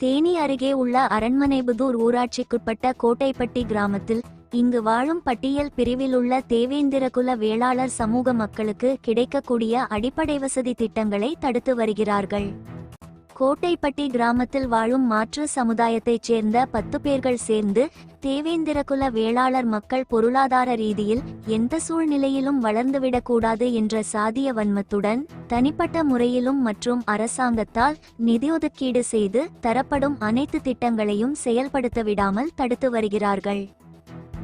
தேனி அருகே உள்ள அரண்மனைபுதூர் ஊராட்சிக்குட்பட்ட கோட்டைப்பட்டி கிராமத்தில் இங்கு வாழும் பட்டியல் பிரிவிலுள்ள தேவேந்திரகுல வேளாளர் சமூக மக்களுக்கு கிடைக்கக்கூடிய அடிப்படை வசதி திட்டங்களை தடுத்து வருகிறார்கள். கோட்டைப்பட்டி கிராமத்தில் வாழும் மாற்று சமுதாயத்தைச் சேர்ந்த பத்து பேர்கள் சேர்ந்து தேவேந்திரகுல வேளாளர் மக்கள் பொருளாதார ரீதியில் எந்த சூழ்நிலையிலும் வளர்ந்துவிடக்கூடாது என்ற சாதிய வன்மத்துடன் தனிப்பட்ட முறையிலும் மற்றும் அரசாங்கத்தால் நிதியொதுக்கீடு செய்து தரப்படும் அனைத்து திட்டங்களையும் செயல்படுத்த விடாமல் தடுத்து வருகிறார்கள்.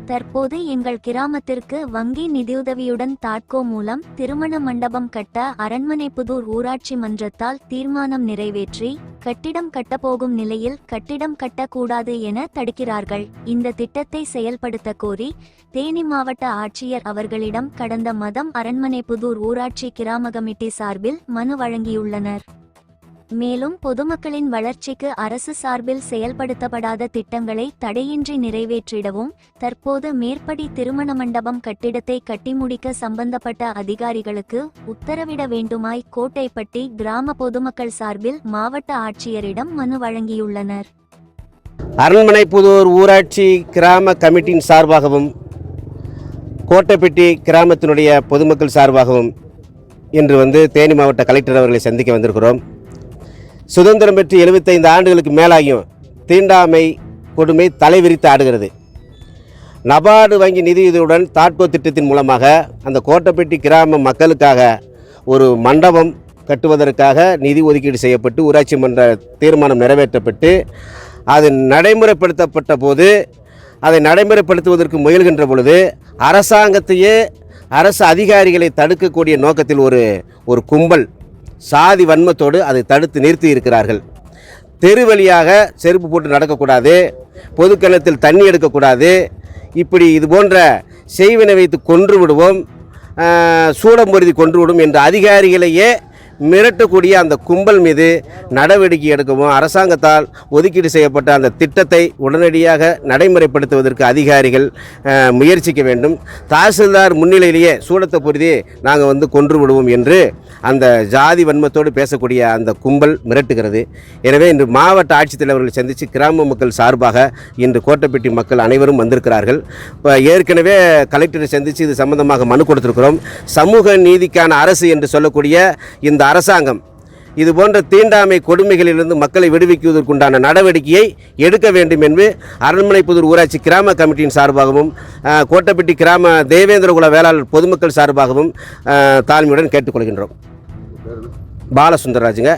தற்போது எங்கள் கிராமத்திற்கு வங்கி நிதியுதவியுடன் தாட்கோ மூலம் திருமண மண்டபம் கட்ட அரண்மனைப்புதூர் ஊராட்சி மன்றத்தால் தீர்மானம் நிறைவேற்றி கட்டிடம் கட்டப்போகும் நிலையில் கட்டிடம் கட்டக்கூடாது என தடுக்கிறார்கள். இந்த திட்டத்தை செயல்படுத்த கோரி தேனி மாவட்ட ஆட்சியர் அவர்களிடம் கடந்த மதம் அரண்மனைப்புதூர் ஊராட்சி கிராம கமிட்டி சார்பில் மனு வழங்கியுள்ளனர். மேலும் பொதுமக்களின் வளர்ச்சிக்கு அரசு சார்பில் செயல்படுத்தப்படாத திட்டங்களை தடையின்றி நிறைவேற்றிடவும் தற்போது மேற்படி திருமண மண்டபம் கட்டிடத்தை கட்டி முடிக்க சம்பந்தப்பட்ட அதிகாரிகளுக்கு உத்தரவிட வேண்டுமாய் கோட்டைப்பட்டி கிராம பொதுமக்கள் சார்பில் மாவட்ட ஆட்சியரிடம் மனு வழங்கியுள்ளனர். அரண்மனை புதூர் ஊராட்சி கிராம கமிட்டியின் சார்பாகவும் கோட்டைப்பட்டி கிராமத்தினுடைய பொதுமக்கள் சார்பாகவும் இன்று வந்து தேனி மாவட்ட கலெக்டர் அவர்களை சந்திக்க வந்திருக்கிறோம். சுதந்திரம் பெற்று எழுபத்தைந்து ஆண்டுகளுக்கு மேலாகியும் தீண்டாமை கொடுமை தலைவிரித்து ஆடுகிறது. நபார்டு வங்கி நிதியுதவியுடன் தாட்கோ திட்டத்தின் மூலமாக அந்த கோட்டைப்பட்டி கிராம மக்களுக்காக ஒரு மண்டபம் கட்டுவதற்காக நிதி ஒதுக்கீடு செய்யப்பட்டு ஊராட்சி மன்ற தீர்மானம் நிறைவேற்றப்பட்டு அது நடைமுறைப்படுத்தப்பட்ட போது அதை நடைமுறைப்படுத்துவதற்கு முயல்கின்ற பொழுது அரசாங்கத்தையே அரசு அதிகாரிகளை தடுக்கக்கூடிய நோக்கத்தில் ஒரு ஒரு கும்பல் சாதி வன்மத்தோடு அதை தடுத்து நிறுத்தி இருக்கிறார்கள் தெரு வழியாக செருப்பு போட்டு நடக்கக்கூடாது பொதுக்கிணத்தில் தண்ணி எடுக்கக்கூடாது. இப்படி இது போன்ற செய்வினை வைத்து கொன்று விடுவோம் சூடம்பொருதி சூடம் பொருதி கொன்று விடும் என்ற அதிகாரிகளையே மிரட்டக்கூடிய அந்த கும்பல் மீது நடவடிக்கை எடுக்கவும் அரசாங்கத்தால் ஒதுக்கீடு செய்யப்பட்ட அந்த திட்டத்தை உடனடியாக நடைமுறைப்படுத்துவதற்கு அதிகாரிகள் முயற்சிக்க வேண்டும். தாசில்தார் முன்னிலையிலேயே சூடத்தை பொருதி நாங்கள் வந்து கொன்று விடுவோம் என்று அந்த ஜாதி வன்மத்தோடு பேசக்கூடிய அந்த கும்பல் மிரட்டுகிறது. எனவே இன்று மாவட்ட ஆட்சித்தலைவர்களை சந்தித்து கிராம மக்கள் சார்பாக இன்று கோட்டைப்பட்டி மக்கள் அனைவரும் வந்திருக்கிறார்கள். இப்போ ஏற்கனவே கலெக்டரை சந்தித்து இது சம்பந்தமாக மனு கொடுத்திருக்கிறோம். சமூக நீதிக்கான அரசு என்று சொல்லக்கூடிய இந்த அரசாங்கம். இது போன்ற தீண்டாமை கொடுமைகளிலிருந்து மக்களை விடுவிக்குவதற்குண்டான நடவடிக்கையை எடுக்க வேண்டும் என்று அரண்மனைப்புதூர் ஊராட்சி கிராம கமிட்டியின் சார்பாகவும் கோட்டைப்பட்டி கிராம தேவேந்திரகுல வேளாளர் பொதுமக்கள் சார்பாகவும் தாழ்மையுடன் கேட்டுக்கொள்கின்றோம். பாலசுந்தரராஜுங்க.